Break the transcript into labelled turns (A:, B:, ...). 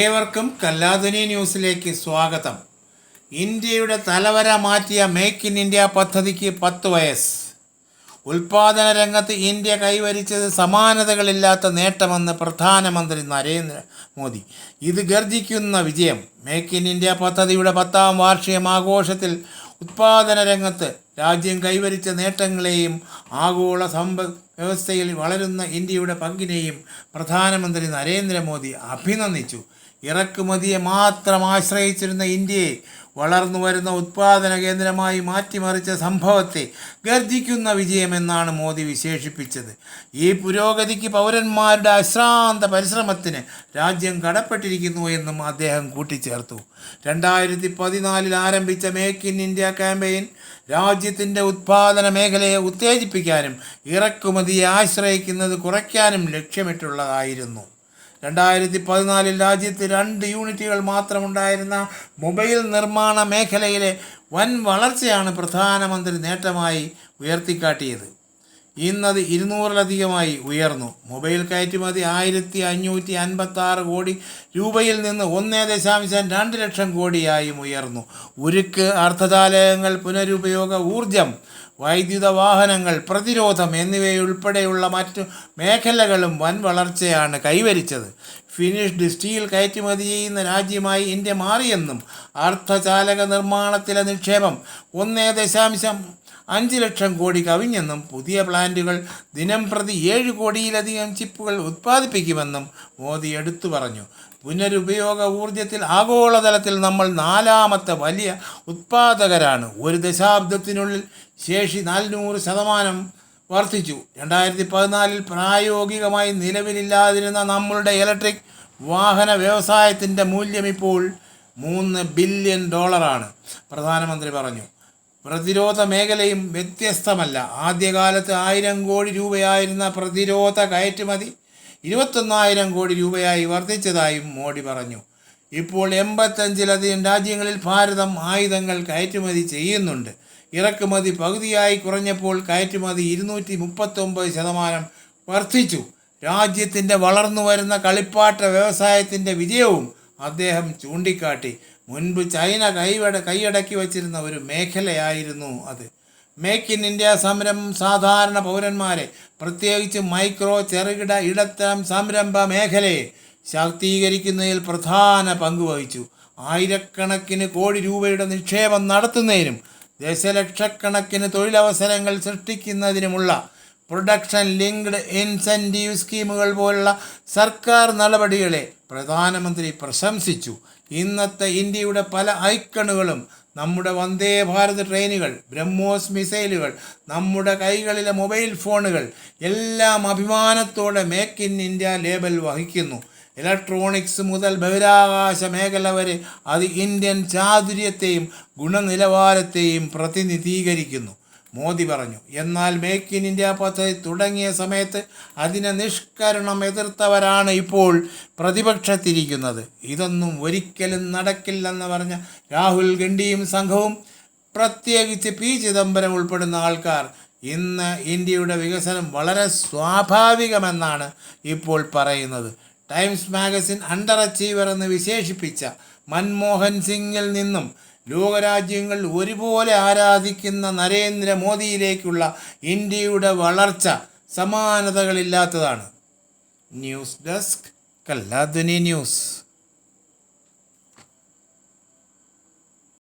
A: ഏവർക്കും കല്ലാതുനി ന്യൂസിലേക്ക് സ്വാഗതം ഇന്ത്യയുടെ തലവര മാറ്റിയ മേക്ക് ഇൻ ഇന്ത്യ പദ്ധതിക്ക് പത്ത് വയസ്സ് ഉൽപാദന രംഗത്ത് ഇന്ത്യ കൈവരിച്ചത് സമാനതകളില്ലാത്ത നേട്ടമെന്ന് പ്രധാനമന്ത്രി നരേന്ദ്ര മോദി ഇത് ഗർജിക്കുന്ന വിജയം മേക്ക് ഇൻ ഇന്ത്യ പദ്ധതിയുടെ പത്താം വാർഷികം ആഘോഷത്തിൽ ഉത്പാദന രംഗത്ത് രാജ്യം കൈവരിച്ച നേട്ടങ്ങളെയും ആഗോള സമ്പ വ്യവസ്ഥയിൽ വളരുന്ന ഇന്ത്യയുടെ പങ്കിനെയും പ്രധാനമന്ത്രി നരേന്ദ്രമോദി അഭിനന്ദിച്ചു ഇറക്കുമതിയെ മാത്രം ആശ്രയിച്ചിരുന്ന ഇന്ത്യയെ വളർന്നു വരുന്ന ഉത്പാദന കേന്ദ്രമായി മാറ്റിമറിച്ച സംഭവത്തെ ഗർജിക്കുന്ന വിജയമെന്നാണ് മോദി വിശേഷിപ്പിച്ചത് ഈ പുരോഗതിക്ക് പൗരന്മാരുടെ അശ്രാന്ത പരിശ്രമത്തിന് രാജ്യം കടപ്പെട്ടിരിക്കുന്നു എന്നും അദ്ദേഹം കൂട്ടിച്ചേർത്തു രണ്ടായിരത്തി പതിനാലിൽ ആരംഭിച്ച മേക്ക് ഇൻ ഇന്ത്യ ക്യാമ്പയിൻ രാജ്യത്തിൻ്റെ ഉത്പാദന മേഖലയെ ഉത്തേജിപ്പിക്കാനും ഇറക്കുമതിയെ ആശ്രയിക്കുന്നത് കുറയ്ക്കാനും ലക്ഷ്യമിട്ടുള്ളതായിരുന്നു രണ്ടായിരത്തി പതിനാലിൽ രാജ്യത്ത് രണ്ട് യൂണിറ്റുകൾ മാത്രമുണ്ടായിരുന്ന മൊബൈൽ നിർമ്മാണ മേഖലയിലെ വൻ വളർച്ചയാണ് പ്രധാനമന്ത്രി നേട്ടമായി ഉയർത്തിക്കാട്ടിയത് ഇന്നത് ഇരുന്നൂറിലധികമായി ഉയർന്നു മൊബൈൽ കയറ്റുമതി ആയിരത്തി അഞ്ഞൂറ്റി അൻപത്തി ആറ് കോടി രൂപയിൽ നിന്ന് ഒന്നേ ദശാംശം രണ്ട് ലക്ഷം കോടിയായും ഉയർന്നു ഉരുക്ക് അർദ്ധചാലകങ്ങൾ പുനരുപയോഗ ഊർജം വൈദ്യുത വാഹനങ്ങൾ പ്രതിരോധം എന്നിവയുൾപ്പെടെയുള്ള മറ്റു മേഖലകളും വൻ വളർച്ചയാണ് കൈവരിച്ചത് ഫിനിഷ്ഡ് സ്റ്റീൽ കയറ്റുമതി ചെയ്യുന്ന രാജ്യമായി ഇന്ത്യ മാറിയെന്നും അർദ്ധചാലക നിർമ്മാണത്തിലെ നിക്ഷേപം ഒന്നേ ദശാംശം അഞ്ച് ലക്ഷം കോടി കവിഞ്ഞെന്നും പുതിയ പ്ലാന്റുകൾ ദിനം പ്രതി ഏഴ് കോടിയിലധികം ചിപ്പുകൾ ഉത്പാദിപ്പിക്കുമെന്നും മോദി എടുത്തു പറഞ്ഞു പുനരുപയോഗ ഊർജത്തിൽ ആഗോളതലത്തിൽ നമ്മൾ നാലാമത്തെ വലിയ ഉത്പാദകരാണ് ഒരു ദശാബ്ദത്തിനുള്ളിൽ ശേഷി നാനൂറ് ശതമാനം വർദ്ധിച്ചു രണ്ടായിരത്തി പതിനാലിൽ പ്രായോഗികമായി നിലവിലില്ലാതിരുന്ന നമ്മളുടെ ഇലക്ട്രിക് വാഹന വ്യവസായത്തിൻ്റെ മൂല്യം ഇപ്പോൾ മൂന്ന് ബില്യൺ ഡോളറാണ് പ്രധാനമന്ത്രി പറഞ്ഞു പ്രതിരോധ മേഖലയും വ്യത്യസ്തമല്ല ആദ്യകാലത്ത് ആയിരം കോടി രൂപയായിരുന്ന പ്രതിരോധ കയറ്റുമതി ഇരുപത്തൊന്നായിരം കോടി രൂപയായി വർദ്ധിച്ചതായും മോഡി പറഞ്ഞു ഇപ്പോൾ എൺപത്തഞ്ചിലധികം രാജ്യങ്ങളിൽ ഭാരതം ആയുധങ്ങൾ കയറ്റുമതി ചെയ്യുന്നുണ്ട് ഇറക്കുമതി പകുതിയായി കുറഞ്ഞപ്പോൾ കയറ്റുമതി ഇരുന്നൂറ്റി മുപ്പത്തൊമ്പത് ശതമാനം വർദ്ധിച്ചു രാജ്യത്തിൻ്റെ വളർന്നു വരുന്ന കളിപ്പാട്ട വ്യവസായത്തിൻ്റെ വിജയവും അദ്ദേഹം ചൂണ്ടിക്കാട്ടി മുൻപ് ചൈന കൈവട കൈയടക്കി വച്ചിരുന്ന ഒരു മേഖലയായിരുന്നു അത് മേക്ക് ഇൻ ഇന്ത്യ സംരംഭം സാധാരണ പൗരന്മാരെ പ്രത്യേകിച്ച് മൈക്രോ ചെറുകിട ഇടത്തരം സംരംഭ മേഖലയെ ശാക്തീകരിക്കുന്നതിൽ പ്രധാന പങ്ക് വഹിച്ചു ആയിരക്കണക്കിന് കോടി രൂപയുടെ നിക്ഷേപം നടത്തുന്നതിനും ദശലക്ഷക്കണക്കിന് തൊഴിലവസരങ്ങൾ സൃഷ്ടിക്കുന്നതിനുമുള്ള പ്രൊഡക്ഷൻ ലിങ്ക്ഡ് ഇൻസെൻറ്റീവ് സ്കീമുകൾ പോലുള്ള സർക്കാർ നടപടികളെ പ്രധാനമന്ത്രി പ്രശംസിച്ചു ഇന്നത്തെ ഇന്ത്യയുടെ പല ഐക്കണുകളും നമ്മുടെ വന്ദേ ഭാരത് ട്രെയിനുകൾ ബ്രഹ്മോസ് മിസൈലുകൾ നമ്മുടെ കൈകളിലെ മൊബൈൽ ഫോണുകൾ എല്ലാം അഭിമാനത്തോടെ മേക്ക് ഇൻ ഇന്ത്യ ലേബൽ വഹിക്കുന്നു ഇലക്ട്രോണിക്സ് മുതൽ ബഹിരാകാശ മേഖല വരെ അത് ഇന്ത്യൻ ചാതുര്യത്തെയും ഗുണനിലവാരത്തെയും പ്രതിനിധീകരിക്കുന്നു മോദി പറഞ്ഞു എന്നാൽ മേക്ക് ഇൻ ഇന്ത്യ പദ്ധതി തുടങ്ങിയ സമയത്ത് അതിനെ നിഷ്കരണം എതിർത്തവരാണ് ഇപ്പോൾ പ്രതിപക്ഷത്തിരിക്കുന്നത് ഇതൊന്നും ഒരിക്കലും നടക്കില്ലെന്ന് പറഞ്ഞ രാഹുൽ ഗണ്ഡിയും സംഘവും പ്രത്യേകിച്ച് പി ചിദംബരം ഉൾപ്പെടുന്ന ആൾക്കാർ ഇന്ന് ഇന്ത്യയുടെ വികസനം വളരെ സ്വാഭാവികമെന്നാണ് ഇപ്പോൾ പറയുന്നത് ടൈംസ് മാഗസിൻ അണ്ടർ അച്ചീവർ എന്ന് വിശേഷിപ്പിച്ച മൻമോഹൻ സിംഗിൽ നിന്നും ലോകരാജ്യങ്ങൾ ഒരുപോലെ ആരാധിക്കുന്ന നരേന്ദ്രമോദിയിലേക്കുള്ള ഇന്ത്യയുടെ വളർച്ച സമാനതകളില്ലാത്തതാണ് ന്യൂസ് ഡെസ്ക് കല്ലാധുനി ന്യൂസ്